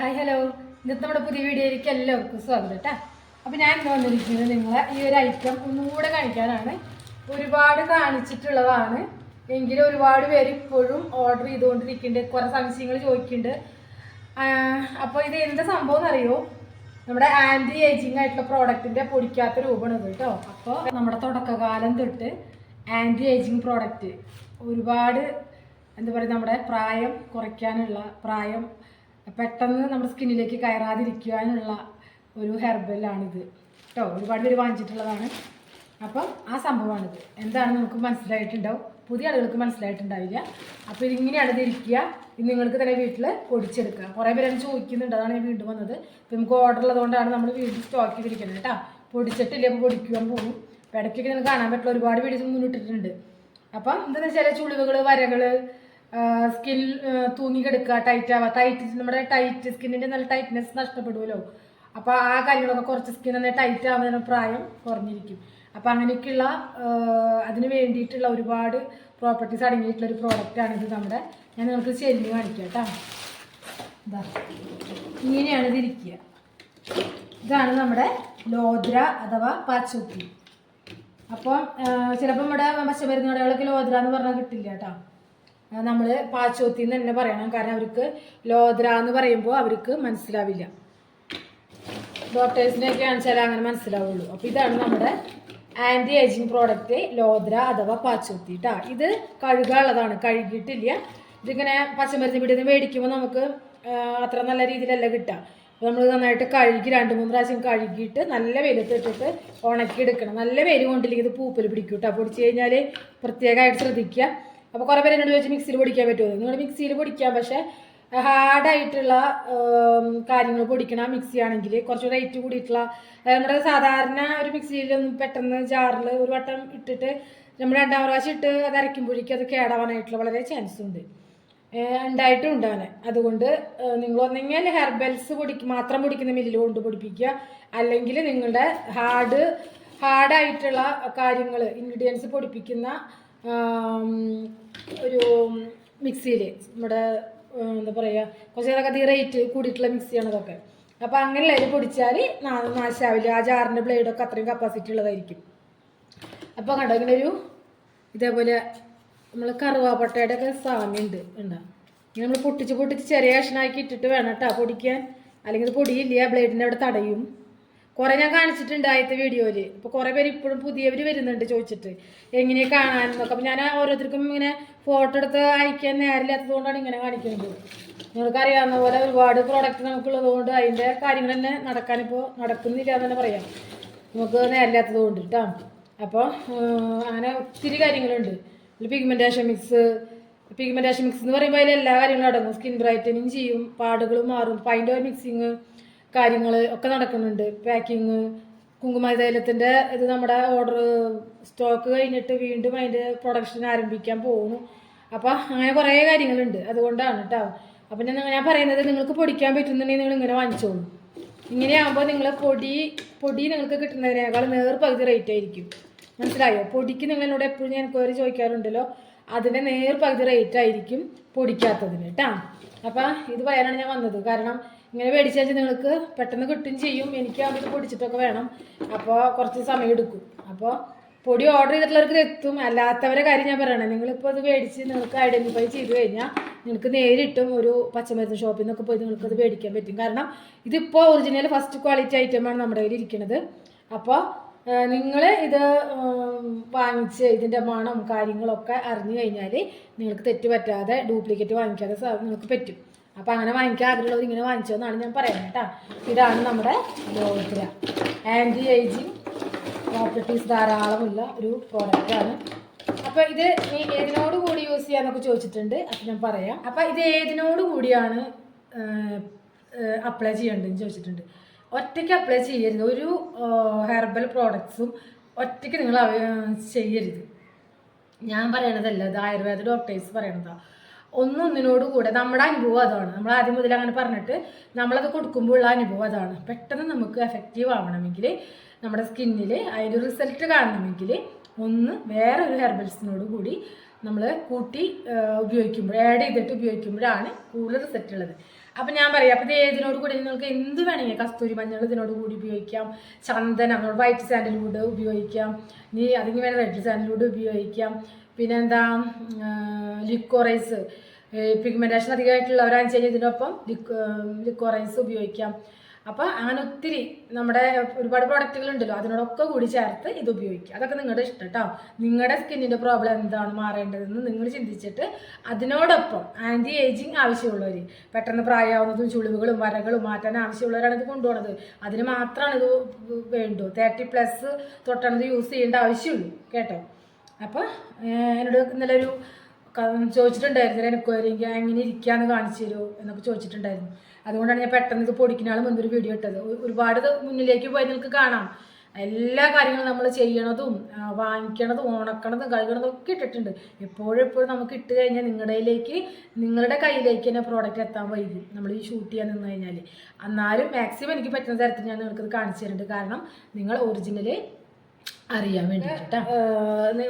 Hi hello ഇന്നത്തെ നമ്മുടെ പുതിയ വീഡിയോയിലേക്ക് എല്ലാവർക്കും സ്വാഗതം കേട്ടോ അപ്പോൾ ഞാൻ ഇന്ന് വന്നിരിക്കുന്നത് നിങ്ങളെ ഈ ഒരു ഐറ്റം ഒന്നുകൂടെ കാണിക്കാനാണ്. ഒരുപാട് കാണിച്ചിട്ടുള്ളതാണ്. എങ്കിലും ഒരുപാട് പേര് ഇപ്പോഴും ഓർഡർ ചെയ്തുകൊണ്ടിരിക്കുന്നുണ്ട്. കുറേ സംശയങ്ങൾ ചോദിക്കുന്നുണ്ട്. അപ്പോൾ ഇത് എന്താ സംഭവം എന്നറിയോ? നമ്മുടെ ആന്റി ഏജിങ് ആയിട്ടുള്ള പ്രോഡക്റ്റിന്റെ പൊടിക്കാത്ത രൂപമാണ് ഇത് കേട്ടോ അപ്പോൾ നമ്മുടെ തുടക്കകാലം തൊട്ട് ആന്റി ഏജിങ് പ്രോഡക്റ്റ് ഒരുപാട് എന്താ പറയുക നമ്മുടെ പ്രായം കുറയ്ക്കാനുള്ള പ്രായം പെട്ടെന്ന് നമ്മുടെ സ്കിന്നിലേക്ക് കയറാതിരിക്കുവാനുള്ള ഒരു ഹെർബലാണിത്. കേട്ടോ ഒരുപാട് പേര് വാങ്ങിച്ചിട്ടുള്ളതാണ്. അപ്പം ആ സംഭവമാണിത്. എന്താണ് നമുക്ക് മനസ്സിലായിട്ടുണ്ടാവും. പുതിയ ആളുകൾക്ക് മനസ്സിലായിട്ടുണ്ടാവില്ല. അപ്പോൾ ഇതിങ്ങനെയാണ് ഇത് ഇരിക്കുക. ഇത് നിങ്ങൾക്ക് തന്നെ വീട്ടിൽ പൊടിച്ചെടുക്കുക. കുറേ പേര് ചോദിക്കുന്നുണ്ട്. അതാണ് ഞാൻ വീണ്ടും വന്നത്. ഇപ്പം നമുക്ക് ഓർഡർ ഉള്ളതുകൊണ്ടാണ് നമ്മൾ വീട്ടിൽ സ്റ്റോക്ക് ചെയ്തിരിക്കുന്നത് കേട്ടോ. പൊടിച്ചിട്ടില്ല അപ്പോൾ പൊടിക്കുവാൻ പോകും. ഇടയ്ക്കൊക്കെ നിങ്ങൾക്ക് കാണാൻ പറ്റുള്ള ഒരുപാട് വീഡിയോസ് മുന്നിട്ടിട്ടുണ്ട് അപ്പം എന്താണെന്ന് വെച്ചാൽ ചുളിവുകൾ വരകൾ സ്കിൻ തൂങ്ങിക്കെടുക്കുക ടൈറ്റ് ആവുക. ടൈറ്റ് നമ്മുടെ ടൈറ്റ് സ്കിന്നിന്റെ നല്ല ടൈറ്റ്നെസ് നഷ്ടപ്പെടുമല്ലോ അപ്പോൾ ആ കാര്യങ്ങളൊക്കെ കുറച്ച് സ്കിൻ ഒന്ന് ടൈറ്റ് ആവുന്നതിന് പ്രായം കുറഞ്ഞിരിക്കും. അപ്പോൾ അങ്ങനെയൊക്കെയുള്ള അതിന് വേണ്ടിയിട്ടുള്ള ഒരുപാട് പ്രോപ്പർട്ടീസ് അടങ്ങിയിട്ടുള്ള ഒരു പ്രോഡക്റ്റാണ് ഇത് നമ്മുടെ. ഞാൻ നിങ്ങൾക്ക് ചെരിഞ്ഞ് കാണിക്കാം കേട്ടോ. ഇതാ ഇങ്ങനെയാണ് ഇത് ഇരിക്കുക. ഇതാണ് നമ്മുടെ ലോദ്ര അഥവാ പാച്ചുത്തി അപ്പോൾ ചിലപ്പോൾ നമ്മുടെ പച്ചമരുന്ന് കടകളൊക്കെ ലോദ്ര എന്ന് പറഞ്ഞാൽ കിട്ടില്ല കേട്ടോ. നമ്മൾ പാച്ചോത്തി എന്ന് തന്നെ പറയണം. കാരണം അവർക്ക് ലോദ്ര എന്ന് പറയുമ്പോൾ അവർക്ക് മനസ്സിലാവില്ല. ഡോക്ടേഴ്സിനെയൊക്കെ ആണെച്ചാൽ അങ്ങനെ മനസ്സിലാവുള്ളൂ. അപ്പോൾ ഇതാണ് നമ്മുടെ ആന്റി ഏജിങ് പ്രോഡക്റ്റ് ലോദ്ര അഥവാ പാച്ചോത്തി കേട്ടോ ഇത് കഴുകാനുള്ളതാണ്. കഴുകിയിട്ടില്ല. ഇതിങ്ങനെ പച്ചമരുന്ന് വീട്ടിൽ നിന്ന് മേടിക്കുമ്പോൾ നമുക്ക് അത്ര നല്ല രീതിയിലല്ല കിട്ടുക. നമ്മൾ നന്നായിട്ട് കഴുകി രണ്ട് മൂന്ന് പ്രാവശ്യം കഴുകിയിട്ട് നല്ല വെയിലത്ത് ഇട്ടിട്ട് ഉണക്കി എടുക്കണം നല്ല വെയിൽ കൊണ്ടില്ലെങ്കിൽ ഇത് പൂപ്പൽ പിടിക്കും കേട്ടോ പൊടിച്ച് കഴിഞ്ഞാൽ പ്രത്യേകമായിട്ട് ശ്രദ്ധിക്കുക. അപ്പോൾ കുറേ പേര് എന്നോട് ചോദിച്ചു മിക്സിയിൽ പൊടിക്കാൻ പറ്റുമോ നിങ്ങൾ മിക്സിയിൽ പൊടിക്കാം പക്ഷേ ഹാർഡായിട്ടുള്ള കാര്യങ്ങൾ പൊടിക്കണ മിക്സി ആണെങ്കിൽ കുറച്ച് റേറ്റ് കൂടിയിട്ടുള്ള നമ്മുടെ സാധാരണ ഒരു മിക്സിയിലൊന്നും പെട്ടെന്ന് ജാറിൽ ഒരു വട്ടം ഇട്ടിട്ട് നമ്മൾ രണ്ടാം പ്രാവശ്യം ഇട്ട് അത് അരയ്ക്കുമ്പോഴേക്കും അത് കേടാവാനായിട്ടുള്ള വളരെ ചാൻസ് ഉണ്ട്. ഉണ്ടായിട്ടും ഉണ്ടാവാൻ അതുകൊണ്ട് നിങ്ങൾ ഒന്നെങ്കിൽ ഹെർബൽസ് പൊടിക്ക് മാത്രം പൊടിക്കുന്ന മില്ലിൽ കൊണ്ട് പൊടിപ്പിക്കുക. അല്ലെങ്കിൽ നിങ്ങളുടെ ഹാർഡ് ഹാർഡായിട്ടുള്ള കാര്യങ്ങൾ ഇൻഗ്രീഡിയൻസ് പൊടിപ്പിക്കുന്ന ഒരു മിക്സിയിൽ നമ്മുടെ എന്താ പറയുക കുറച്ചേരൊക്കെ അധികം റേറ്റ് കൂടിയിട്ടുള്ള മിക്സിയാണ് അതൊക്കെ അപ്പോൾ അങ്ങനെയുള്ളത് പൊടിച്ചാൽ നാശാവില്ല ആ ജാറിന്റെ ബ്ലേഡൊക്കെ അത്രയും കപ്പാസിറ്റി ഉള്ളതായിരിക്കും. അപ്പോൾ കണ്ടോ ഇങ്ങനെ ഒരു ഇതേപോലെ നമ്മൾ കറുവാപ്പട്ടയുടെ ഒക്കെ സാമ്യമുണ്ട് ഉണ്ടാ ഇങ്ങനെ നമ്മൾ പൊട്ടിച്ച് പൊട്ടിച്ച് ചെറിയ കഷ്ണാക്കി ഇട്ടിട്ട് വേണം കേട്ടോ പൊടിക്കാൻ. അല്ലെങ്കിൽ പൊടിയില്ല ബ്ലേഡിന്റെ അവിടെ തടയും. കുറേ ഞാൻ കാണിച്ചിട്ടുണ്ട് ആദ്യത്തെ വീഡിയോയിൽ അപ്പോൾ കുറേ പേര് ഇപ്പോഴും പുതിയവർ വരുന്നുണ്ട് ചോദിച്ചിട്ട്. എങ്ങനെ കാണാനെന്നൊക്കെ. അപ്പോൾ ഞാൻ ഓരോരുത്തർക്കും ഇങ്ങനെ ഫോട്ടോ എടുത്ത് അയക്കാൻ നേരമില്ലാത്തതുകൊണ്ടാണ് ഇങ്ങനെ കാണിക്കുന്നത്. നിങ്ങൾക്കറിയാവുന്ന പോലെ ഒരുപാട് പ്രോഡക്റ്റ് നമുക്കുള്ളത് കൊണ്ട് അതിന്റെ കാര്യങ്ങൾ തന്നെ നടക്കാനിപ്പോൾ നടക്കുന്നില്ല എന്ന് തന്നെ പറയാം. നമുക്ക് നേരില്ലാത്തത് കൊണ്ട് കേട്ടോ അപ്പോൾ അങ്ങനെ ഒത്തിരി കാര്യങ്ങളുണ്ട്. പിഗ്മെന്റേഷൻ മിക്സ് പിഗ്മെന്റേഷൻ മിക്സ് എന്ന് പറയുമ്പോൾ അതിൽ എല്ലാ കാര്യങ്ങളും അടങ്ങും സ്കിൻ ബ്രൈറ്റനിങ് ചെയ്യും പാടുകൾ മാറും. അപ്പോൾ അതിന്റെ മിക്സിങ് കാര്യങ്ങൾ ഒക്കെ നടക്കുന്നുണ്ട്. പാക്കിങ് കുങ്കുമ തൈലത്തിന്റെ ഇത് നമ്മുടെ ഓർഡർ സ്റ്റോക്ക് കഴിഞ്ഞിട്ട് വീണ്ടും അതിന്റെ പ്രൊഡക്ഷൻ ആരംഭിക്കാൻ പോകുന്നു അപ്പോൾ അങ്ങനെ കുറേ കാര്യങ്ങളുണ്ട്. അതുകൊണ്ടാണ് കേട്ടോ അപ്പം ഞാൻ ഞാൻ പറയുന്നത് നിങ്ങൾക്ക് പൊടിക്കാൻ പറ്റുന്നുണ്ടെങ്കിൽ നിങ്ങൾ ഇങ്ങനെ വാങ്ങിച്ചോളൂ. ഇങ്ങനെയാകുമ്പോൾ നിങ്ങൾ പൊടി പൊടി നിങ്ങൾക്ക് കിട്ടുന്നതിനേക്കാൾ നേർ പകുതി റേറ്റ് ആയിരിക്കും. മനസ്സിലായോ? പൊടിക്ക് നിങ്ങളോട് എപ്പോഴും ഞാൻ കയറി ചോദിക്കാറുണ്ടല്ലോ. അതിന്റെ നേർ പകുതി റേറ്റ് ആയിരിക്കും പൊടിക്കാത്തതിന് കേട്ടാ അപ്പം ഇത് പറയാനാണ് ഞാൻ വന്നത്. കാരണം ഇങ്ങനെ മേടിച്ചാൽ നിങ്ങൾക്ക് പെട്ടെന്ന് കിട്ടും ചെയ്യും. എനിക്ക് അവർക്ക് പൊടിച്ചിട്ടൊക്കെ വേണം. അപ്പോൾ കുറച്ച് സമയം എടുക്കും. അപ്പോൾ പൊടി ഓർഡർ ചെയ്തിട്ടുള്ളവർക്ക് എത്തും. അല്ലാത്തവരെ കാര്യം ഞാൻ പറയണേ. നിങ്ങളിപ്പോൾ അത് മേടിച്ച് നിങ്ങൾക്ക് ഐഡന്റിഫൈ ചെയ്ത് കഴിഞ്ഞാൽ നിങ്ങൾക്ക് നേരിട്ടും ഒരു പച്ചമരുന്ന് ഷോപ്പിൽ നിന്നൊക്കെ പോയി നിങ്ങൾക്ക് അത് മേടിക്കാൻ പറ്റും. കാരണം ഇതിപ്പോൾ ഒറിജിനൽ ഫസ്റ്റ് ക്വാളിറ്റി ഐറ്റമാണ് നമ്മുടെ കയ്യിൽ ഇരിക്കുന്നത് അപ്പോൾ നിങ്ങൾ ഇത് വാങ്ങിച്ച് ഇതിന്റെ മണം കാര്യങ്ങളൊക്കെ അറിഞ്ഞു കഴിഞ്ഞാൽ നിങ്ങൾക്ക് തെറ്റ് പറ്റാതെ ഡ്യൂപ്ലിക്കേറ്റ് വാങ്ങിക്കാതെ നിങ്ങൾക്ക് പറ്റും. അപ്പോൾ അങ്ങനെ വാങ്ങിക്കാൻ ആഗ്രഹമുള്ളവർ ഇങ്ങനെ വാങ്ങിച്ചതെന്നാണ് ഞാൻ പറയുന്നത് കേട്ടോ. ഇതാണ് നമ്മുടെ ലോദ്ര ആന്റി ഏജിങ് പ്രോപ്പർട്ടീസ് ധാരാളമുള്ള ഒരു പ്രോഡക്റ്റ് ആണ്. അപ്പോൾ ഇത് നീ ഏതിനോട് കൂടി യൂസ് ചെയ്യാന്നൊക്കെ ചോദിച്ചിട്ടുണ്ട്. അപ്പം ഞാൻ പറയാം. അപ്പോൾ ഇത് ഏതിനോട് കൂടിയാണ് അപ്ലൈ ചെയ്യേണ്ടതെന്ന് ചോദിച്ചിട്ടുണ്ട്. ഒറ്റയ്ക്ക് അപ്ലൈ ചെയ്യരുത്. ഒരു ഹെർബൽ പ്രോഡക്ട്സും ഒറ്റയ്ക്ക് നിങ്ങൾ ചെയ്യരുത്. ഞാൻ പറയണതല്ല. ഇത് ആയുർവേദ ഡോക്ടേഴ്സ് പറയണതാ. ഒന്നൊന്നിനോട് കൂടെ നമ്മുടെ അനുഭവം അതാണ്. നമ്മൾ ആദ്യം മുതൽ അങ്ങനെ പറഞ്ഞിട്ട് നമ്മളത് കൊടുക്കുമ്പോൾ ഉള്ള അനുഭവം അതാണ്. പെട്ടെന്ന് നമുക്ക് എഫക്റ്റീവ് ആവണമെങ്കിൽ നമ്മുടെ സ്കിന്നിൽ അതിന്റെ റിസൾട്ട് കാണണമെങ്കിൽ ഒന്ന് വേറെ ഒരു ഹെർബൽസിനോട് കൂടി നമ്മൾ കൂട്ടി ഉപയോഗിക്കുമ്പോൾ ആഡ് ചെയ്തിട്ട് ഉപയോഗിക്കുമ്പോഴാണ് കൂടുതൽ റിസൾട്ട് ഉള്ളത്. അപ്പം ഞാൻ പറയാം അപ്പം ഏതിനോട് കൂടി? നിങ്ങൾക്ക് എന്ത് വേണമെങ്കിൽ കസ്തൂരി മഞ്ഞൾ ഇതിനോട് കൂടി ഉപയോഗിക്കാം. ചന്ദനം വൈറ്റ് സാൻഡൽവുഡ് ഉപയോഗിക്കാം. നീ അതിന് വേണ്ട റെഡ് സാൻഡൽവുഡ് ഉപയോഗിക്കാം. പിന്നെന്താ ലിക്വറൈസ് പിഗ്മെന്റേഷൻ അധികമായിട്ടുള്ളവരാണെന്ന് വെച്ച് കഴിഞ്ഞാൽ ഇതിനൊപ്പം ലിക്വറൈസ് ഉപയോഗിക്കാം. അപ്പോൾ അങ്ങനെ ഒത്തിരി നമ്മുടെ ഒരുപാട് പ്രോഡക്റ്റുകൾ ഉണ്ടല്ലോ അതിനോടൊക്കെ കൂടി ചേർത്ത് ഇത് ഉപയോഗിക്കുക. അതൊക്കെ നിങ്ങളുടെ ഇഷ്ടം കേട്ടോ നിങ്ങളുടെ സ്കിന്നിന്റെ പ്രോബ്ലം എന്താണ് മാറേണ്ടതെന്ന് നിങ്ങൾ ചിന്തിച്ചിട്ട് അതിനോടൊപ്പം ആന്റി ഏജിങ് ആവശ്യമുള്ളവർ പെട്ടെന്ന് പ്രായമാവുന്നതും ചുളിവുകളും വരകളും മാറ്റാൻ ആവശ്യമുള്ളവരാണ് ഇത് കൊണ്ടുപോകുന്നത് അതിന് മാത്രമാണ് ഇത് വേണ്ടു. തേർട്ടി പ്ലസ് തൊട്ടാണ് ഇത് യൂസ് ചെയ്യേണ്ട ആവശ്യമുള്ളൂ. കേട്ടോ? അപ്പോൾ എന്നോട് ഇന്നലെ ഒരു ചോദിച്ചിട്ടുണ്ടായിരുന്നു എനിക്ക് എങ്ങനെ ഇരിക്കാന്ന് കാണിച്ചു തരുമോ എന്നൊക്കെ ചോദിച്ചിട്ടുണ്ടായിരുന്നു. അതുകൊണ്ടാണ് ഞാൻ പെട്ടെന്ന് ഇത് പൊടിക്കുന്നാളും മുൻപ് ഒരു വീഡിയോ ഇട്ടത്. ഒരുപാട് മുന്നിലേക്ക് പോയി നിങ്ങൾക്ക് കാണാം. എല്ലാ കാര്യങ്ങളും നമ്മൾ ചെയ്യണതും വാങ്ങിക്കണതും ഉണക്കണതും കഴുകണതും ഒക്കെ ഇട്ടിട്ടുണ്ട്. എപ്പോഴും എപ്പോഴും നമുക്ക് ഇട്ട് കഴിഞ്ഞാൽ നിങ്ങളുടെയിലേക്ക് നിങ്ങളുടെ കയ്യിലേക്ക് തന്നെ പ്രോഡക്റ്റ് എത്താൻ വൈകും. നമ്മൾ ഈ ഷൂട്ട് ചെയ്യാൻ നിന്ന് കഴിഞ്ഞാൽ. എന്നാലും മാക്സിമം എനിക്ക് പറ്റുന്ന തരത്തിൽ ഞാൻ നിങ്ങൾക്കത് കാണിച്ചു തരുന്നുണ്ട്. കാരണം നിങ്ങൾ ഒറിജിനൽ അറിയാൻ വേണ്ടിയിട്ടാ.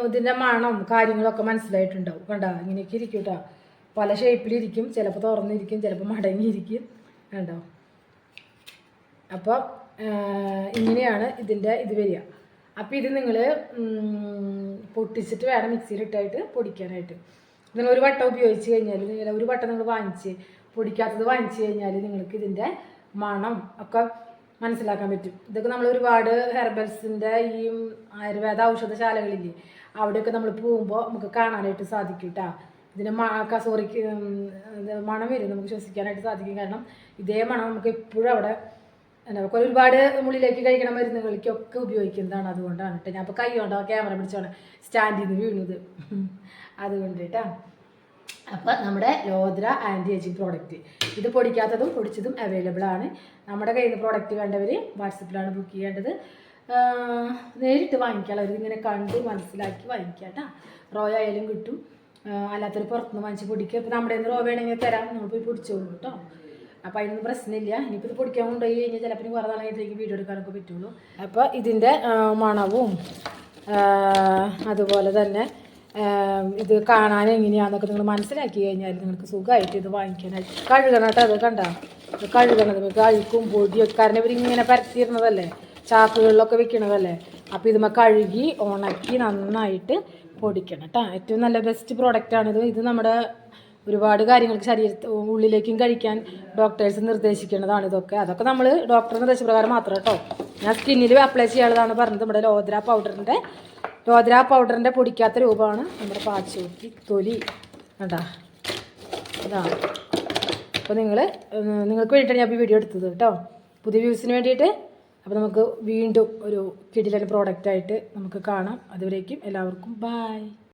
ഇതിന്റെ മണം കാര്യങ്ങളൊക്കെ മനസ്സിലായിട്ടുണ്ടാവും. കണ്ട? ഇങ്ങനെയൊക്കെ ഇരിക്കും കേട്ടോ പല ഷേപ്പിലിരിക്കും ചിലപ്പോൾ തുറന്നിരിക്കും ചിലപ്പോൾ മടങ്ങിയിരിക്കും. കണ്ടോ? അപ്പോൾ ഇങ്ങനെയാണ് ഇതിന്റെ ഇത് വരിക. അപ്പോൾ ഇത് നിങ്ങൾ പൊട്ടിച്ചിട്ട് വേണം മിക്സിയിലിട്ടായിട്ട് പൊടിക്കാനായിട്ട്. നിങ്ങൾ ഒരു വട്ടം ഉപയോഗിച്ച് കഴിഞ്ഞാൽ നിങ്ങൾ ഒരു വട്ടം നിങ്ങൾ വാങ്ങിച്ച് പൊടിക്കാത്തത് വാങ്ങിച്ച് കഴിഞ്ഞാൽ നിങ്ങൾക്ക് ഇതിന്റെ മണം ഒക്കെ മനസ്സിലാക്കാൻ പറ്റും. ഇതൊക്കെ നമ്മൾ ഒരുപാട് ഹെർബൽസിന്റെ ഈ ആയുർവേദ ഔഷധശാലകളില്ലേ അവിടെയൊക്കെ നമ്മൾ പോകുമ്പോൾ നമുക്ക് കാണാനായിട്ട് സാധിക്കും കേട്ടോ ഇതിന് കസോറിക്ക് മണം വരും നമുക്ക് ശ്വസിക്കാനായിട്ട് സാധിക്കും. കാരണം ഇതേ മണം നമുക്ക് എപ്പോഴും അവിടെ എന്താ പറയുക ഒരുപാട് ഉള്ളിലേക്ക് കഴിക്കണ മരുന്നുകൾക്കൊക്കെ ഉപയോഗിക്കുന്നതാണ് അതുകൊണ്ടാണ് കേട്ടോ. ഞാൻ അപ്പോൾ കൈ കൊണ്ടോ ക്യാമറ പിടിച്ചാണ് സ്റ്റാൻഡിൽ നിന്ന് വീണത്. അതുകൊണ്ട് കേട്ടോ അപ്പോൾ നമ്മുടെ ലോദ്ര ആന്റി ഏജിങ് പ്രോഡക്റ്റ് ഇത് പൊടിക്കാത്തതും പൊടിച്ചതും അവൈലബിൾ ആണ്. നമ്മുടെ കയ്യിൽ നിന്ന് പ്രോഡക്റ്റ് വേണ്ടവർ വാട്സപ്പിലാണ് ബുക്ക് ചെയ്യേണ്ടത്. നേരിട്ട് വാങ്ങിക്കാനുള്ളവർ ഇങ്ങനെ കണ്ട് മനസ്സിലാക്കി വാങ്ങിക്കാം കേട്ടോ. റോയായാലും കിട്ടും. അല്ലാത്തൊരു പുറത്തുനിന്ന് വാങ്ങിച്ച് പൊടിക്കുക. ഇപ്പോൾ നമ്മുടെ നിന്ന് റോ വേണമെങ്കിൽ തരാം. നമ്മൾ പോയി പൊടിച്ചോളൂ കേട്ടോ. അപ്പോൾ അതിനൊന്നും പ്രശ്നമില്ല. ഇനിയിപ്പോൾ ഇത് പൊടിക്കാൻ കൊണ്ടുപോയി കഴിഞ്ഞാൽ ചിലപ്പോൾ ഇനി കുറേ നാളായിട്ടേക്ക് വീഡിയോ എടുക്കാനൊക്കെ പറ്റുള്ളൂ. അപ്പോൾ ഇതിന്റെ മണവും അതുപോലെ തന്നെ ഇത് കാണാൻ എങ്ങനെയാണെന്നൊക്കെ നിങ്ങൾ മനസ്സിലാക്കി കഴിഞ്ഞാൽ നിങ്ങൾക്ക് സുഖമായിട്ട് ഇത് വാങ്ങിക്കാനായിട്ട്. കഴുകണം കേട്ടോ അത് കണ്ട? ഇത് കഴുകണത് നിങ്ങൾക്ക് അഴുക്കും പൊടിയൊക്കെ കാരണം ഇവരിങ്ങനെ പരത്തിയിരുന്നതല്ലേ? ചാക്കുകളിലൊക്കെ വെക്കണതല്ലേ? അപ്പോൾ ഇതുമ്മ കഴുകി ഉണക്കി നന്നായിട്ട് പൊടിക്കണം കേട്ടോ ഏറ്റവും നല്ല ബെസ്റ്റ് പ്രോഡക്റ്റാണിത് ഇത് നമ്മുടെ ഒരുപാട് കാര്യങ്ങൾക്ക് ശരീരത്ത് ഉള്ളിലേക്കും കഴിക്കാൻ ഡോക്ടേഴ്സ് നിർദ്ദേശിക്കുന്നതാണ് ഇതൊക്കെ. അതൊക്കെ നമ്മൾ ഡോക്ടർ നിർദ്ദേശപ്രകാരം മാത്രം കേട്ടോ ഞാൻ സ്കിന്നിൽ അപ്ലൈ ചെയ്യാനുള്ളതാണ് പറഞ്ഞത്. നമ്മുടെ ലോദ്ര പൗഡറിന്റെ ലോദ്ര പൗഡറിന്റെ പൊടിക്കാത്ത രൂപമാണ് നമ്മുടെ പാച്ചൂട്ടി തൊലി. കണ്ടാ? ഇതാണ് അപ്പോൾ നിങ്ങൾ നിങ്ങൾക്ക് വേണ്ടിയിട്ടാണ് ഞാൻ വീഡിയോ എടുത്തത് കേട്ടോ പുതിയ വ്യൂസിന് വേണ്ടിയിട്ട് അപ്പോൾ നമുക്ക് വീണ്ടും ഒരു കിടിലൻ പ്രോഡക്റ്റായിട്ട് നമുക്ക് കാണാം. അതുവരേക്കും എല്ലാവർക്കും ബായ്